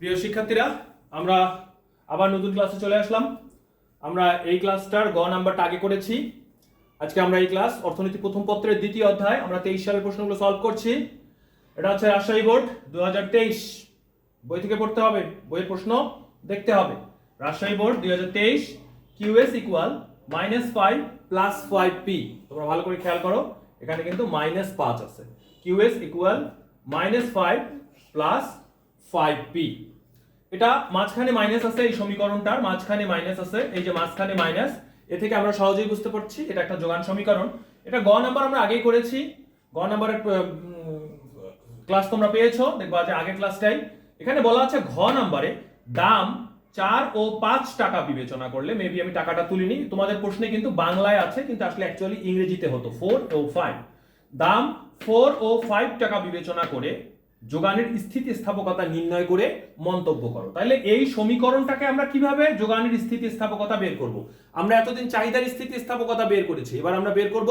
প্রিয় শিক্ষার্থীরা, আমরা আবার নতুন ক্লাসে চলে আসলাম। আমরা এই ক্লাসটার গ নাম্বারটা আগে করেছি। আজকে আমরা এই ক্লাস অর্থনীতি প্রথম পত্রের দ্বিতীয় অধ্যায়, আমরা তেইশ সালের প্রশ্নগুলো সলভ করছি। এটা হচ্ছে রাজশাহী বোর্ড দু হাজার তেইশ। বই থেকে পড়তে হবে, বইয়ের প্রশ্ন দেখতে হবে। রাজশাহী বোর্ড, দুই হাজার তেইশ QS equal minus five plus five P তোমরা ভালো করে খেয়াল করো, এখানে কিন্তু মাইনাস পাঁচ আছে। QS equal minus five plus five P এটা মাঝখানে মাইনাস আছে এই সমীকরণটার, মাঝখানে মাইনাস আছে, এই যে মাঝখানে মাইনাস এ থেকে আমরা সহজেই বুঝতে পারছি, এটা একটা যোগান সমীকরণ। এটা গ নাম্বার আমরা আগেই করেছি, গ নাম্বারের ক্লাস তোমরা পেয়েছ, দেখবা যে আগের ক্লাসটাই এখানে বলা আছে ঘ নাম্বারে দাম চার ও পাঁচ টাকা বিবেচনা করলে মেবি আমি টাকাটা তুলিনি, তোমাদের প্রশ্নে কিন্তু বাংলায় আছে, কিন্তু আসলে অ্যাকচুয়ালি ইংরেজিতে হতো ফোর ও ফাইভ দাম ফোর ও ফাইভ টাকা বিবেচনা করে যোগানের স্থিতিস্থাপকতা নির্ণয় করে মন্তব্য করো। তাহলে এই সমীকরণটাকে আমরা কীভাবে যোগানের স্থিতিস্থাপকতা বের করব? আমরা এতদিন চাহিদার স্থিতিস্থাপকতা বের করেছি, এবার আমরা বের করব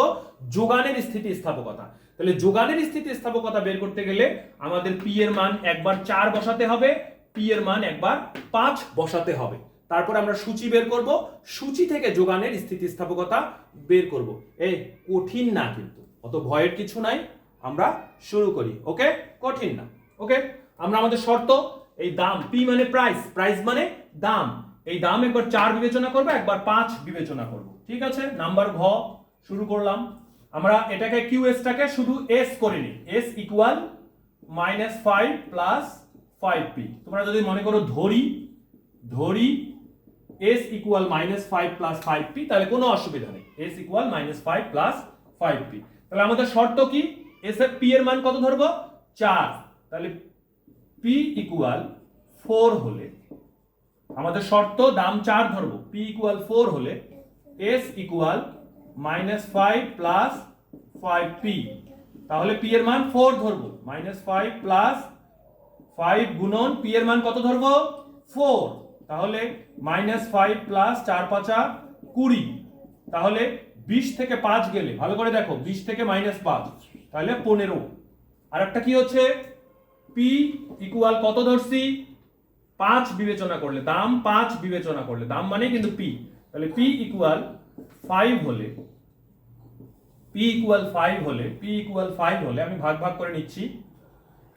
যোগানের স্থিতিস্থাপকতা। তাহলে যোগানের স্থিতিস্থাপকতা বের করতে গেলে আমাদের পি এর মান একবার চার বসাতে হবে পি এর মান একবার পাঁচ বসাতে হবে। তারপর আমরা সূচি বের করব, সূচি থেকে যোগানের স্থিতিস্থাপকতা বের করব। এই কঠিন না কিন্তু, অত ভয়ের কিছু নাই। আমরা শুরু করি ওকে কঠিন না ওকে আমরা আমাদের শর্ত, এই দাম পি মানে প্রাইস প্রাইস মানে দাম। এই দাম একবার চার বিবেচনা করব, একবার পাঁচ বিবেচনা করব, ঠিক আছে? নাম্বার ঘ, শুরু করলাম। আমরা এটাকে কিউ এসটাকে শুধু এস করে নিই। S equal minus five plus five P তোমরা যদি মনে করো ধরি ধরি S equal minus five plus five P তাহলে কোনো অসুবিধা নেই। S equal minus five plus five P তাহলে আমাদের শর্ত কি? এস এর পি এর মান কত ধরবো? চার। তাহলে পি ইকুয়াল ফোর হলে আমাদের শর্ত দাম চার ধরবো। পি ইকুয়াল ফোর হলে S equal minus five plus five P তাহলে পি এর মান ফোর ধরবো। মাইনাস ফাইভ প্লাস ফাইভ গুণন পি এর মান কত ধরবো? ফোর তাহলে মাইনাস ফাইভ প্লাস চার পাঁচা কুড়ি। তাহলে বিশ থেকে পাঁচ গেলে, ভালো করে দেখো, বিশ থেকে মাইনাস পাঁচ। তাহলে পনেরো। আর একটা কি হচ্ছে? পি ইকুয়াল কত ধরছি? পাঁচ বিবেচনা করলে, দাম পাঁচ বিবেচনা করলে, দাম মানে কিন্তু পি তাহলে পি ইকুয়াল ফাইভ হলে পি ইকুয়াল ফাইভ হলে পি ইকুয়াল ফাইভ হলে, আমি ভাগ ভাগ করে নিচ্ছি।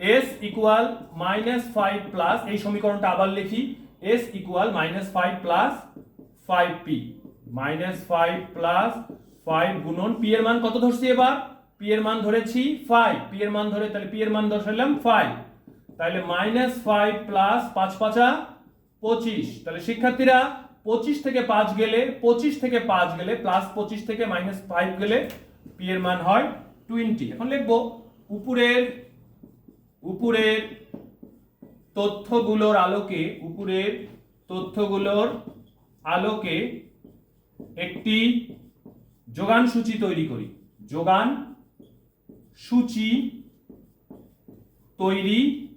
S equal minus five plus এই সমীকরণটা আবার লিখি। S equal minus five plus five P minus five plus five গুণন পি এর মান কত ধরছি এবার? পি এর মান ধরেছি ফাইভ পি এর মান ধরে, তাহলে পি এর মান ধরলাম ফাইভ তাহলে মাইনাস ফাইভ প্লাস পাঁচ পাঁচা পঁচিশ। তাহলে শিক্ষার্থীরা পঁচিশ থেকে পাঁচ গেলে, পঁচিশ থেকে পাঁচ গেলে প্লাস পঁচিশ থেকে মাইনাস ফাইভ গেলে পি এর মান হয় টোয়েন্টি এখন লিখব, উপরের উপরের তথ্যগুলোর আলোকে, উপরের তথ্যগুলোর আলোকে একটি যোগান সূচি তৈরি করি। যোগান সূচি তৈরি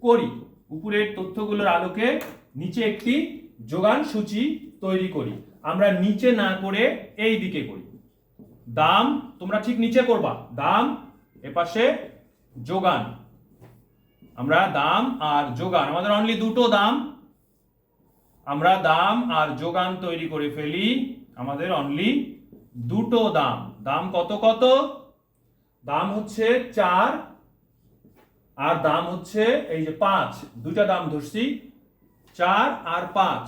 করি। উপরের তথ্যগুলোর আলোকে নিচে একটি যোগান সূচি তৈরি করি। আমরা নিচে না করে এই দিকে করি। দাম তোমরা ঠিক নিচে করবা। দাম এপাশে যোগান। আমরা দাম আর যোগান, আমাদের অনলি দুটো দাম। আমরা দাম আর যোগান তৈরি করে ফেলি। আমাদের অনলি দুটো দাম। দাম কত কত? দাম হচ্ছে চার আর দাম হচ্ছে এই যে পাঁচ। দুটা দাম ধরছি, চার আর পাঁচ।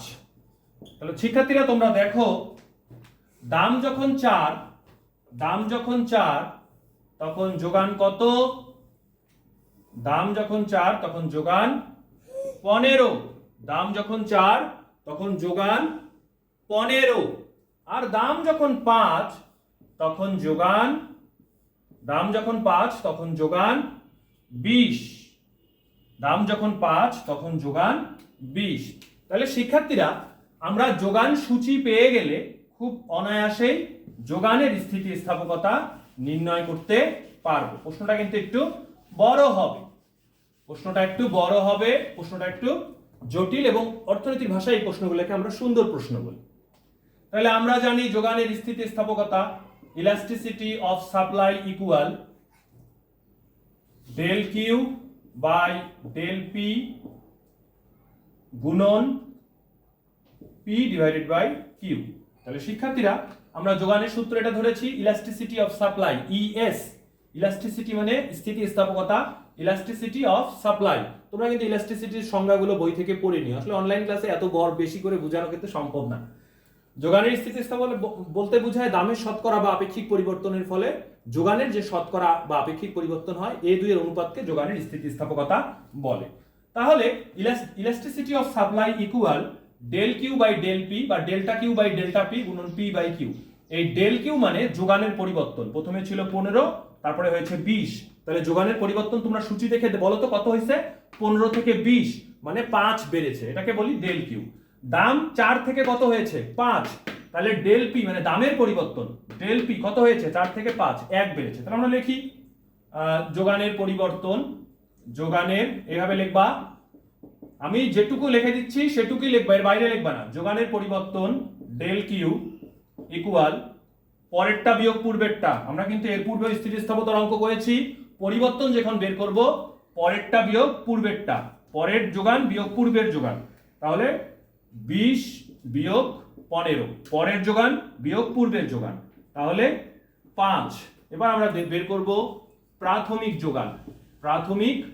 তাহলে শিক্ষার্থীরা তোমরা দেখো, দাম যখন চার, দাম যখন চার, তখন যোগান কত? দাম যখন চার, তখন যোগান পনেরো। দাম যখন চার, তখন যোগান পনেরো। আর দাম যখন পাঁচ, তখন যোগান দাম যখন পাঁচ, তখন যোগান বিশ। দাম যখন পাঁচ, তখন যোগান বিশ। তাহলে শিক্ষার্থীরা, আমরা যোগান সূচি পেয়ে গেলে খুব অনায়াসেই যোগানের স্থিতিস্থাপকতা নির্ণয় করতে পারব। প্রশ্নটা কিন্তু একটু বড় হবে। প্রশ্নটা একটু বড় হবে, প্রশ্নটা একটু জটিল এবং অর্থনৈতিক ভাষায় এই প্রশ্নগুলোকে আমরা সুন্দর প্রশ্ন বলি। তাহলে আমরা জানি যোগানের স্থিতিস্থাপকতা elasticity of supply equal del Q by del P গুণন পি ডিভাইডেড বাই কিউ তাহলে শিক্ষার্থীরা, আমরা যোগানের সূত্র এটা ধরেছি elasticity of supply ES elasticity মানে স্থিতিস্থাপকতা ইলাস্টিসিটি অফ সাপ্লাই তোমরা কিন্তু ইলাস্টিসিটির সংজ্ঞাগুলো বই থেকে পড়ে নিও। আসলে অনলাইন ক্লাসে এত গড় বেশি করে বোঝানো কিন্তু সম্ভব না। যোগানের স্থিতিস্থাপক বলতে বোঝায় দামের শতকরা বা আপেক্ষিক পরিবর্তনের ফলে যোগানের যে শতকরা বা আপেক্ষিক পরিবর্তন হয় এই দুইয়ের অনুপাতকে যোগানের স্থিতিস্থাপকতা বলে। তাহলে elasticity of supply equal del Q by del P বা delta Q by delta P গুণন পি বাই কিউ এই ডেল কিউ মানে যোগানের পরিবর্তন। প্রথমে ছিল পনেরো, তারপরে হয়েছে বিশ। তাহলে যোগানের পরিবর্তন তোমরা সূচি দেখে বলো তো কত হয়েছে? পনেরো থেকে বিশ মানে পাঁচ বেড়েছে। এটাকে বলি ডেল কিউ দাম চার থেকে কত হয়েছে? পাঁচ। তাহলে ডেল পি মানে দামের পরিবর্তন ডেল পি কত হয়েছে? চার থেকে পাঁচ, এক বেড়েছে। তাহলে আমরা লিখি যোগানের পরিবর্তন, যোগানের এভাবে লিখবা। আমি যেটুকু লিখে দিচ্ছি, সেটুকুই লিখবা, এর বাইরে লিখবা না। যোগানের পরিবর্তন ডেল কিউ ইকুয়াল পরেরটা বিয়োগ পূর্বেরটা। আমরা কিন্তু এর পূর্বে স্থিতিস্থাপকতার অঙ্ক করেছি। পরিবর্তন যখন বের করব, পরেরটা বিয়োগ পূর্বেরটা। পরের যোগান বিয়োগ পূর্বের যোগান। তাহলে বিশ বিয়োগ পনেরো। পরের যোগান বিয়োগ পূর্বের যোগান। তাহলে পাঁচ। এবার আমরা বের করব প্রাথমিক যোগান। প্রাথমিক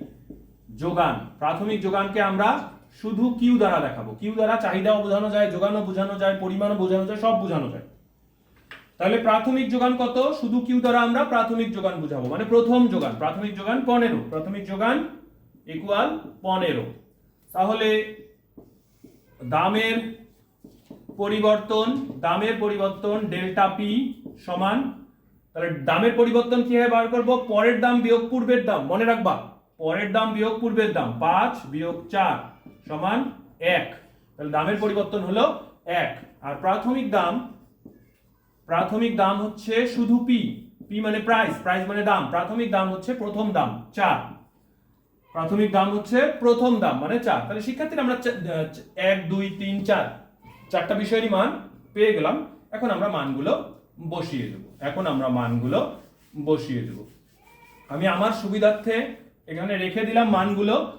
যোগান। প্রাথমিক যোগানকে আমরা শুধু কিউ দ্বারা দেখাবো। কিউ দ্বারা চাহিদাও বোঝানো যায়, যোগানও বোঝানো যায়, পরিমাণও বোঝানো যায়, সব বোঝানো যায়। তাহলে প্রাথমিক যোগান কত? শুধু কিউ দ্বারা আমরা প্রাথমিক যোগান বোঝাবো। মানে প্রথম যোগান। প্রাথমিক যোগান পনেরো। প্রাথমিক যোগান ইকুয়াল পনেরো। তাহলে দামের পরিবর্তন দামের পরিবর্তন, ডেল্টা পি সমান, তাহলে দামের পরিবর্তন কীভাবে বার করব? পরের দাম বিয়োগ পূর্বের দাম, মনে রাখবা। পরের দাম বিয়োগ পূর্বের দাম, পাঁচ বিয়োগ চার সমান এক। তাহলে দামের পরিবর্তন হলো এক। আর প্রাথমিক দাম প্রাথমিক দাম হচ্ছে শুধু পি। পি মানে প্রাইস প্রাইস মানে দাম। প্রাথমিক দাম হচ্ছে প্রথম দাম, চার। প্রাথমিক দাম হচ্ছে প্রথম দাম মানে চার। তাহলে শিক্ষার্থীরা আমরা এক, দুই, তিন, চার, চারটা বিষয়েরই মান পেয়ে গেলাম। এখন আমরা মানগুলো বসিয়ে দেব। এখন আমরা মানগুলো বসিয়ে দেব। আমি আমার সুবিধার্থে এখানে রেখে দিলাম মানগুলো।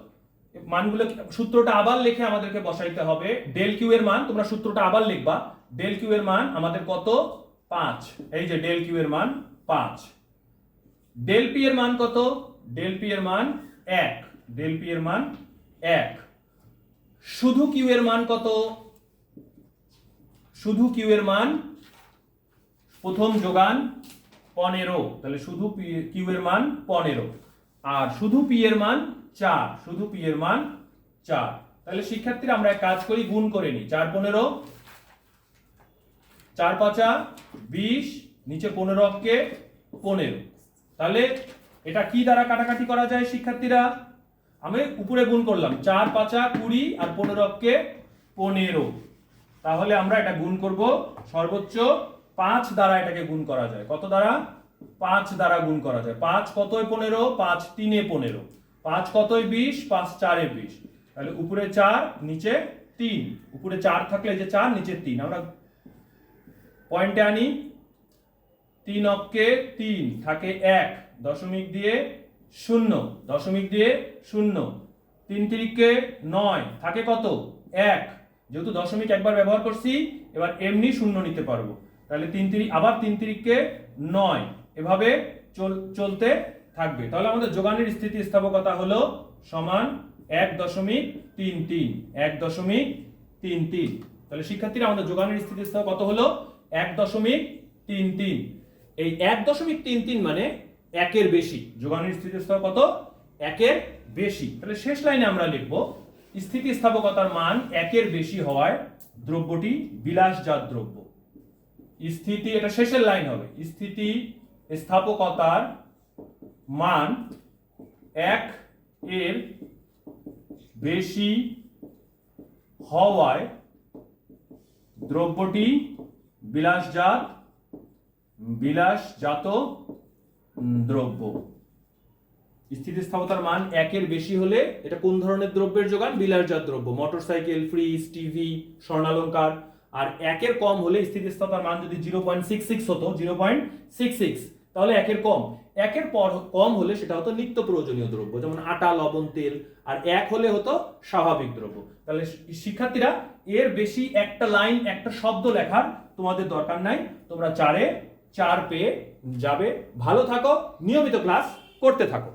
মানগুলো সূত্রটা আবার লিখে আমাদেরকে বসাইতে হবে। ডেল কিউ এর মান, তোমরা সূত্রটা আবার লিখবা। ডেল কিউ এর মান আমাদের কত? পাঁচ। এই যে ডেল কিউ এর মান পাঁচ। ডেল পি এর মান কত? ডেল পি এর মান এক। ডেল পি এর মান এক। শুধু কিউ এর মান কত? শুধু কিউ এর মান প্রথম যোগান পনেরো। তাহলে শুধু কিউ এর মান পনেরো। আর শুধু পি এর মান চার। শুধু পি এর মান চার। তাহলে শিক্ষার্থীরা আমরা এক কাজ করি, গুণ করে নিই। চার পনেরো, চার পাঁচা বিশ, নিচে পনেরো অঙ্কে পনেরো। তাহলে এটা কি দ্বারা কাটাকাটি করা যায় শিক্ষার্থীরা? আমি উপরে গুণ করলাম, চার, পাঁচা কুড়ি আর পনেরো অঙ্কে পনেরো। তাহলে আমরা এটা গুণ করব, সর্বোচ্চ পাঁচ দ্বারা এটাকে গুণ করা যায়। কত দ্বারা? পাঁচ দ্বারা গুণ করা যায়। পাঁচ কতই পনেরো? পাঁচ তিনে পনেরো। পাঁচ কতই বিশ? পাঁচ চারে বিশ। তাহলে উপরে চার, নিচে তিন। উপরে চার থাকলে যে চার, নিচে তিন। আমরা পয়েন্টে আনি, তিন অক্ষে তিন থাকে এক। দশমিক দিয়ে শূন্য, দশমিক দিয়ে শূন্য। তিন তিরিকে নয়, থাকে কত? এক। যেহেতু দশমিক একবার ব্যবহার করছি, এবার এমনি শূন্য নিতে পারব। তাহলে তিন তিরিক আবার তিন তিরিকে নয়, এভাবে চল- চলতে থাকবে। তাহলে আমাদের যোগানের স্থিতিস্থাপকতা হলো সমান এক দশমিক তিন তিন, এক দশমিক তিন তিন। তাহলে শিক্ষার্থীরা, আমাদের যোগানের স্থিতিস্থাপক কত হলো? এক দশমিক তিন তিন। এই এক দশমিক তিন তিন মানে একের বেশি। যোগানের স্থিতিস্থাপক কত? একের বেশি। তাহলে শেষ লাইনে আমরা লিখব, স্থিতিস্থাপকতার মান একের বেশি হওয়ায় দ্রব্যটি বিলাসজাত দ্রব্য। স্থিতি, এটা শেষের লাইন হবে। স্থিতি স্থাপকতার মান এক এর বেশি হওয়ায় দ্রব্যটি বিলাসজাত বিলাসজাত দ্রব্য। স্থিতিস্থাপকতার মান একের বেশি হলে এটা কোন ধরনের দ্রব্যের যোগান? বিলাসজাত দ্রব্য। মোটরসাইকেল, ফ্রিজ, টিভি, স্বর্ণালঙ্কার। আর একের কম হলে স্থিতিস্থাপকতার মান যদি জিরো পয়েন্ট সিক্স সিক্স হতো, জিরো পয়েন্ট সিক্স সিক্স, তাহলে একের কম। একের পর কম হলে সেটা হতো নিত্য প্রয়োজনীয় দ্রব্য, যেমন আটা, লবণ, তেল। আর এক হলে হতো স্বাভাবিক দ্রব্য। তাহলে শিক্ষার্থীরা এর বেশি একটা লাইন, একটা শব্দ লেখার তোমাদের দরকার নাই। তোমরা চারে চার পেয়ে যাবে। ভালো থাকো নিয়মিত ক্লাস করতে থাকো।